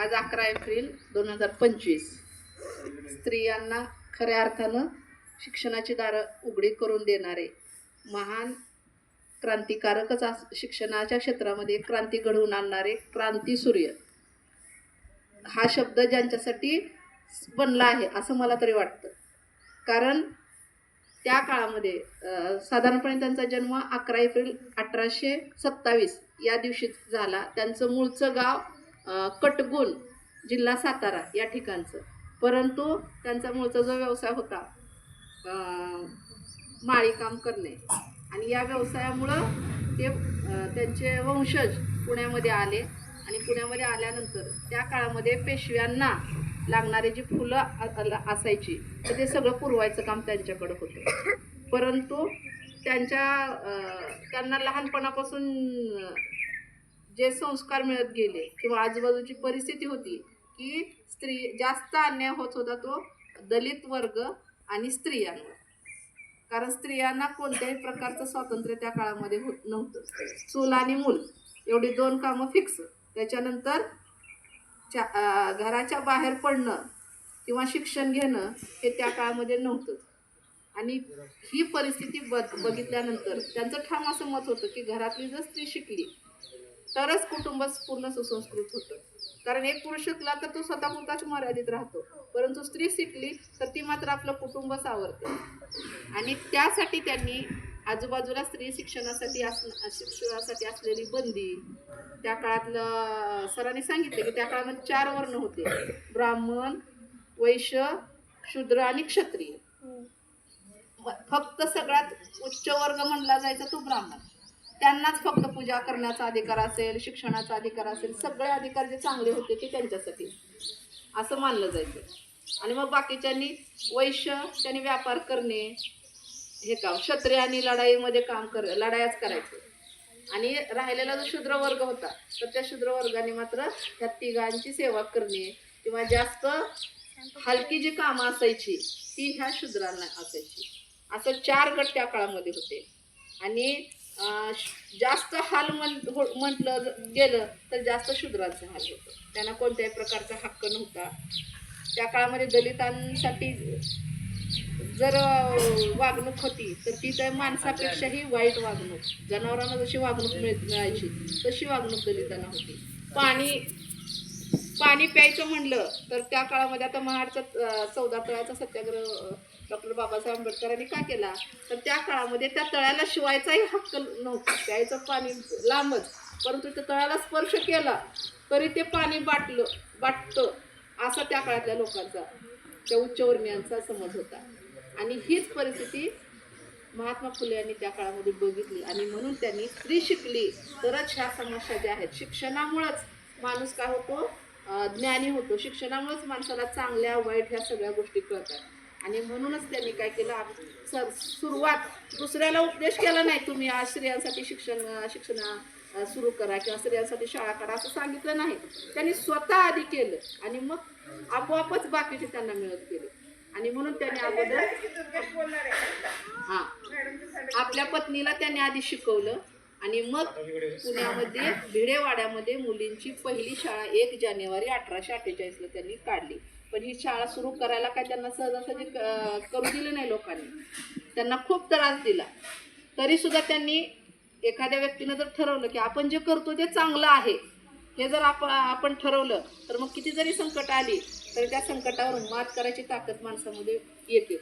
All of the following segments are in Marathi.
आज अकरा एप्रिल दोन हजार पंचवीस. स्त्रियांना खऱ्या अर्थानं शिक्षणाची दारं उघडी करून देणारे महान क्रांतिकारकच अस शिक्षणाच्या क्षेत्रामध्ये क्रांती घडवून आणणारे क्रांतीसूर्य हा शब्द ज्यांच्यासाठी बनला आहे असं मला तरी वाटतं. कारण त्या काळामध्ये साधारणपणे त्यांचा जन्म अकरा एप्रिल अठराशे सत्तावीस या दिवशी झाला. त्यांचं मूळचं गाव अ, जिल्हा सातारा या ठिकाणचं. परंतु त्यांचा मूळचा जो व्यवसाय होता माळीकाम करणे. आणि या व्यवसायामुळं ते त्यांचे वंशज पुण्यामध्ये आले. आणि पुण्यामध्ये आल्यानंतर त्या काळामध्ये पेशव्यांना लागणारी जी फुलं असायची तर ते सगळं पुरवायचं काम त्यांच्याकडं होतं. परंतु त्यांच्या त्यांना लहानपणापासून जे संस्कार मिळत गेले किंवा आजूबाजूची परिस्थिती होती की स्त्री जास्त अन्याय होत होता तो दलित वर्ग आणि स्त्रियांवर. कारण स्त्रियांना कोणत्याही प्रकारचं स्वातंत्र्य त्या काळामध्ये होत नव्हतं. चूल आणि मूल एवढी दोन कामं फिक्स त्याच्यानंतर च्या घराच्या बाहेर पडणं किंवा शिक्षण घेणं हे त्या काळामध्ये नव्हतं. आणि ही परिस्थिती ब बघितल्यानंतर त्यांचं ठाम असं मत होतं की घरातली जर स्त्री शिकली तरच कुटुंब पूर्ण सुसंस्कृत होतं. कारण एक पुरुष शिकला तर तो स्वतःपुरताच मर्यादित राहतो. परंतु स्त्री शिकली तर ती मात्र आपलं कुटुंब सावरते. आणि त्यासाठी त्यांनी आजूबाजूला स्त्री शिक्षणासाठी अस शिक्षणासाठी असलेली बंदी त्या काळातलं सरांनी सांगितलं की त्या काळामध्ये चार वर्ण होते. ब्राह्मण वैश्य शूद्र आणि क्षत्रिय. फक्त सगळ्यात उच्च वर्ग म्हणला जायचा तो ब्राह्मण. त्यांनाच फक्त पूजा करण्याचा अधिकार असेल शिक्षणाचा अधिकार असेल सगळे अधिकार जे चांगले होते ते त्यांच्यासाठी. असं मानलं जायचं. आणि मग बाकीच्यांनी वैश्य त्यांनी व्यापार करणे हे काम क्षत्रियांनी लढाईमध्ये काम कर लढायाच करायचं. आणि राहिलेला जो शूद्र वर्ग होता तर त्या शूद्र वर्गाने मात्र त्या तिघांची सेवा करणे किंवा जास्त हलकी जी कामं असायची ती ह्या शूद्रांना असायची. असं चार गट त्या काळामध्ये होते. आणि जास्त हाल म्हण हो- म्हटलं गेलं तर जास्त शूद्रांचा हाल होतो. त्यांना कोणत्याही प्रकारचा हक्क नव्हता. त्या काळामध्ये दलितांसाठी जर वागणूक होती तर ती त्या माणसापेक्षाही वाईट वागणूक. जनावरांना जशी वागणूक मिळ मिळायची तशी वागणूक दलितांना होती. पाणी पाणी प्यायचं म्हणलं तर त्या काळामध्ये आता महाडचा चौदा तळ्याचा सत्याग्रह डॉक्टर बाबासाहेब आंबेडकरांनी का केला? तर त्या काळामध्ये त्या तळ्याला शिवायचाही हक्क नव्हता. प्यायचं पाणी लांबच. परंतु त्या तळ्याला स्पर्श केला तरी ते पाणी बाटलं बाटतं असा त्या काळातल्या लोकांचा त्या उच्चवर्णीयांचा समज होता. आणि हीच परिस्थिती महात्मा फुले यांनी त्या काळामध्ये बघितली. आणि म्हणून त्यांनी स्त्री शिकली. तरच ह्या समस्या ज्या आहेत शिक्षणामुळंच माणूस काय होतो? ज्ञानी होतो. शिक्षणामुळेच माणसाला चांगल्या वाईट ह्या सगळ्या गोष्टी कळतात. आणि म्हणूनच त्यांनी काय केलं सर सुरुवात दुसऱ्याला उपदेश केला नाही तुम्ही आज स्त्रियांसाठी शिक्षण शिक्षण सुरू करा किंवा स्त्रियांसाठी शाळा करा असं सांगितलं नाही. त्यांनी स्वतः आधी केलं आणि मग आपोआपच बाकीचे त्यांना मिळत गेले. आणि म्हणून त्यांनी अगोदर हा आपल्या पत्नीला त्यांनी आधी शिकवलं आणि मग पुण्यामध्ये भिडेवाड्यामध्ये मुलींची पहिली शाळा एक जानेवारी अठराशे अठ्ठेचाळीसला त्यांनी काढली. पण ही शाळा सुरू करायला काय त्यांना सहजासहजी क- करू दिलं नाही लोकांनी. त्यांना खूप त्रास दिला. तरीसुद्धा त्यांनी एखाद्या व्यक्तीनं जर ठरवलं की आपण जे करतो ते चांगलं आहे हे जर आप आपण ठरवलं तर मग किती जरी संकट आली तर त्या संकटावर मात करायची ताकद माणसामध्ये येतेच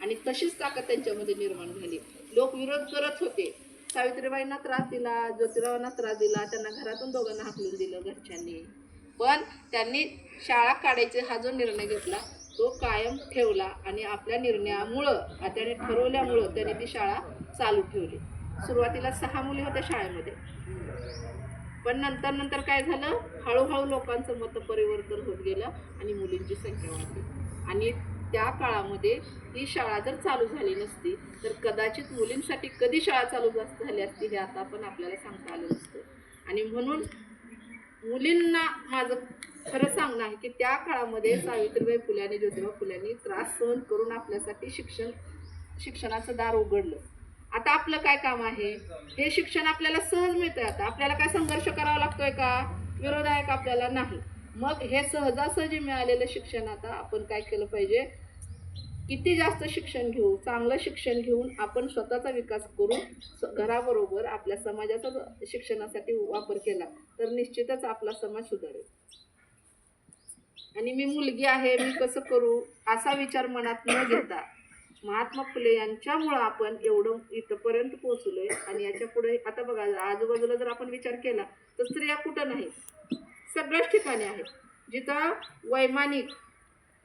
आणि तशीच ताकद त्यांच्यामध्ये निर्माण झाली. लोक विरोध करत होते. सावित्रीबाईंना त्रास दिला ज्योतिरावांना त्रास दिला त्यांना घरातून दोघांना हाकलून दिलं घरच्यांनी. पण त्यांनी शाळा काढायचा हा जो निर्णय घेतला तो कायम ठेवला आणि आपल्या निर्णयामुळं त्याने ठरवल्यामुळं त्याने ती शाळा चालू ठेवली. सुरुवातीला सहा मुली होत्या शाळेमध्ये. पण नंतर नंतर काय झालं? हळूहळू लोकांचं मत परिवर्तन होत गेलं आणि मुलींची संख्या वाढली. आणि त्या काळामध्ये ही शाळा जर चालू झाली नसती तर कदाचित मुलींसाठी कधी शाळा चालू जास्त झाली असती हे आता पण आपल्याला सांगता आलं नसतं. आणि म्हणून मुलींना माझं खरं सांगणं आहे की त्या काळामध्ये सावित्रीबाई फुले आणि ज्योतिबा फुल्यांनी त्रास सहन करून आपल्यासाठी शिक्षण शिक्षणाचं दार उघडलं. आता आपलं काय काम आहे? हे शिक्षण आपल्याला सहज मिळतंय आता. आपल्याला काय संघर्ष करावा लागतोय का? विरोध आहे का आपल्याला नाही. मग हे सहजासहजी मिळालेलं शिक्षण आता आपण काय केलं पाहिजे? किती जास्त शिक्षण घेऊ चांगलं शिक्षण घेऊन आपण स्वतःचा विकास करून स- घराबरोबर आपल्या समाजाचा शिक्षणासाठी वापर केला तर निश्चितच आपला समाज सुधारेल. आणि मी मुलगी आहे मी कसं करू असा विचार मनात न घेता महात्मा फुले यांच्यामुळं आपण एवढं इथंपर्यंत पोहोचलोय आणि याच्यापुढे आता बघा आजूबाजूला जर आपण विचार केला तर स्त्रिया कुठं नाही? सगळ्याच ठिकाणी आहेत. जिथं वैमानिक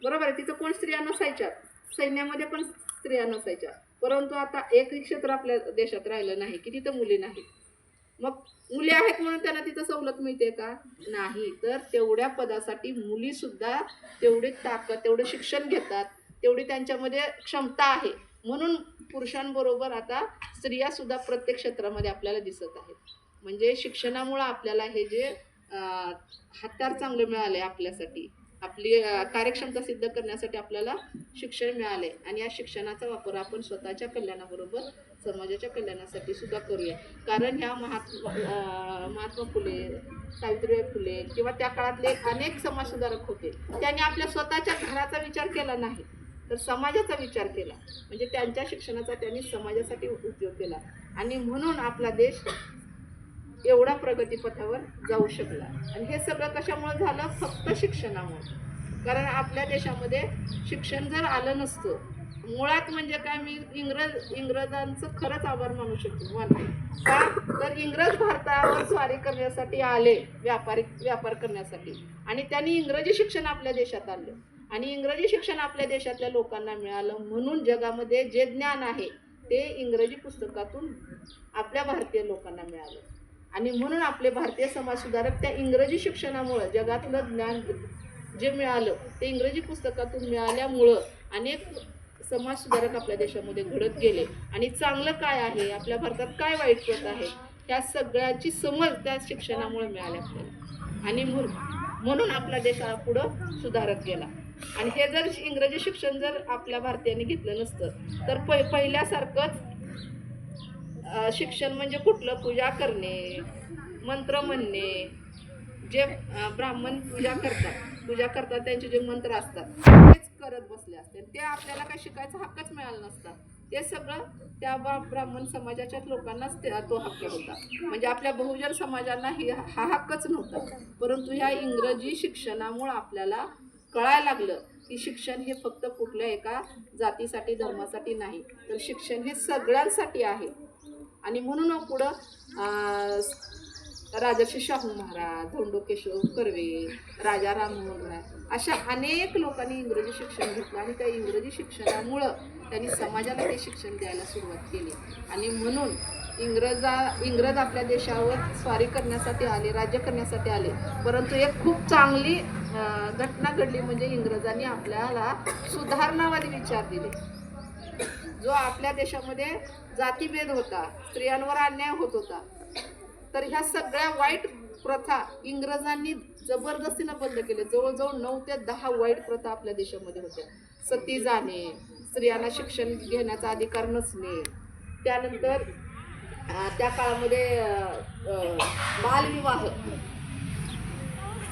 बरोबर आहे तिथं कोण स्त्रिया नसायच्या सैन्यामध्ये पण स्त्रिया नसायच्या. परंतु आता एकही क्षेत्र आपल्या देशात राहिलं नाही की तिथं मुली नाहीत. मग मुली आहेत म्हणून त्यांना तिथं सवलत मिळते का? नाही. तर तेवढ्या पदासाठी मुलीसुद्धा तेवढी ताकद तेवढं शिक्षण घेतात तेवढी त्यांच्यामध्ये क्षमता आहे. म्हणून पुरुषांबरोबर आता स्त्रियासुद्धा प्रत्येक क्षेत्रामध्ये आपल्याला दिसत आहेत. म्हणजे शिक्षणामुळं आपल्याला हे जे हत्यार चांगले मिळाले आपल्यासाठी आपली कार्यक्षमता सिद्ध करण्यासाठी आपल्याला शिक्षण मिळाले. आणि या शिक्षणाचा वापर आपण स्वतःच्या कल्याणाबरोबर समाजाच्या कल्याणासाठी सुद्धा करूया. कारण ह्या महात्मा महात्मा फुले सावित्रीबाई फुले किंवा त्या काळातले अनेक समाजसुधारक होते त्यांनी आपल्या स्वतःच्या घराचा विचार केला नाही तर समाजाचा विचार केला. म्हणजे त्यांच्या शिक्षणाचा त्यांनी समाजासाठी उपयोग केला. आणि म्हणून आपला देश एवढा प्रगतीपथावर जाऊ शकला. आणि हे सगळं कशामुळे झालं? फक्त शिक्षणामुळे. कारण आपल्या देशामध्ये शिक्षण जर आलं नसतं मुळात म्हणजे काय? मी इंग्रज इंग्रजांचं खरंच आभार मानू शकतो. मानते का? तर इंग्रज भारतावर स्वारी करण्यासाठी आले व्यापारी व्यापार करण्यासाठी. आणि त्यांनी इंग्रजी शिक्षण आपल्या देशात आणलं. आणि इंग्रजी शिक्षण आपल्या देशातल्या लोकांना मिळालं म्हणून जगामध्ये जे ज्ञान आहे ते इंग्रजी पुस्तकातून आपल्या भारतीय लोकांना मिळालं. आणि म्हणून आपले भारतीय समाजसुधारक त्या इंग्रजी शिक्षणामुळं जगातलं ज्ञान जे मिळालं ते इंग्रजी पुस्तकातून मिळाल्यामुळं अनेक समाजसुधारक आपल्या देशामध्ये घडत गेले. आणि चांगलं काय आहे? आपल्या भारतात काय वाईट होत आहे? त्या सगळ्याची समज त्या शिक्षणामुळे मिळाली आपल्याला. आणि म्हणून म्हणून आपला देश हा पुढं सुधारत गेला. आणि हे जर इंग्रजी शिक्षण जर आपल्या भारतीयांनी घेतलं नसतं तर पहि पहिल्यासारखंच शिक्षण म्हणजे कुठलं पूजा करणे मंत्र म्हणणे जे ब्राह्मण पूजा करतात पूजा करतात त्यांचे जे मंत्र असतात तेच करत बसले असते. ते आपल्याला काही शिकायचा हक्कच मिळाला नसता. ते सगळं त्या ब्राह्मण समाजाच्या लोकांनाच ते तो हक्क होता. म्हणजे आपल्या बहुजन समाजांना ही हा हक्कच नव्हता. परंतु ह्या इंग्रजी शिक्षणामुळं आपल्याला कळायला लागलं की शिक्षण हे फक्त कुठल्या एका जातीसाठी धर्मासाठी नाही. तर शिक्षण हे सगळ्यांसाठी आहे. आणि म्हणून पुढं राजर्षी शाहू महाराज धोंडो केशव कर्वे राजा राममोहन राय अशा अनेक लोकांनी इंग्रजी शिक्षण घेतलं आणि त्या इंग्रजी शिक्षणामुळं त्यांनी समाजाला ते शिक्षण द्यायला सुरुवात केली. आणि म्हणून इंग्रजा इंग्रज आपल्या देशावर स्वारी करण्यासाठी आले राज्य करण्यासाठी आले. परंतु एक खूप चांगली घटना घडली म्हणजे इंग्रजांनी आपल्याला सुधारणावादी विचार दिले. जो आपल्या देशामध्ये जातीभेद होता स्त्रियांवर अन्याय होत होता तर ह्या सगळ्या वाईट प्रथा इंग्रजांनी जबरदस्तीनं बंद केले जवळजवळ नऊ ते दहा वाईट प्रथा आपल्या देशामध्ये होत्या. सती जाणे स्त्रियांना शिक्षण घेण्याचा अधिकार नसणे. त्यानंतर त्या काळामध्ये बालविवाह.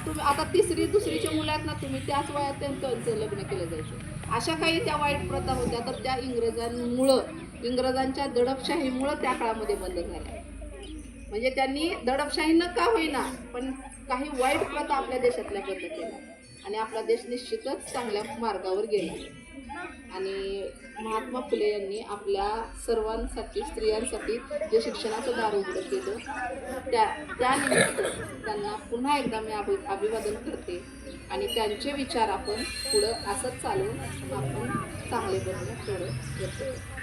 तुम्ही आता तिसरी दुसरीच्या मुलं आहेत ना तुम्ही त्याच वयात त्यांचं लग्न केलं जायचं. अशा काही त्या वाईट प्रथा होत्या तर त्या इंग्रजांमुळं इंग्रजांच्या दडपशाहीमुळं त्या काळामध्ये बंद झाल्या. म्हणजे त्यांनी दडपशाही न का होईना पण काही वाईट प्रथा आपल्या देशातल्या बंद केल्या. आणि आपला देश निश्चितच चांगल्या मार्गावर गेला. आणि महात्मा फुले यांनी आपल्या सर्वांसाठी स्त्रियांसाठी जे शिक्षणाचं दार उघडं केलं त्या त्यानिमित्त त्यांना पुन्हा एकदा मी अभि अभिवादन करते. आणि त्यांचे विचार आपण पुढं असंच चालवून आपण चांगले बनवून थोडं करतो